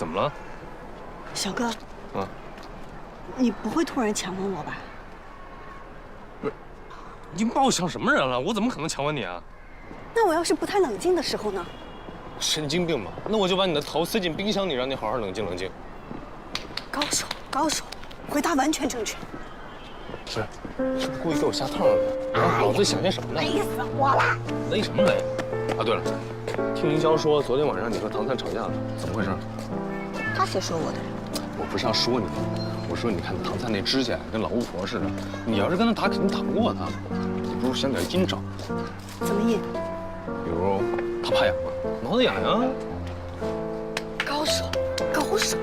怎么了？小哥，啊，你不会突然强吻我吧？不是你把我想什么人了？我怎么可能强吻你啊？那我要是不太冷静的时候呢？神经病吧？那我就把你的头塞进冰箱里，让你好好冷静冷静。高手，高手，回答完全正确。不是，是不是故意给我下套呢？啊，脑子想些什么呢？累死我了！累什么累？啊，对了，听凌霄说昨天晚上你和唐三吵架了，怎么回事？他先说我的？我不是要说你，我说你看唐三那指甲跟老巫婆似的，你要是跟他打，肯定打不过他。你不如想点阴招，怎么阴？比如他怕痒吗？挠他痒痒。高手，高手。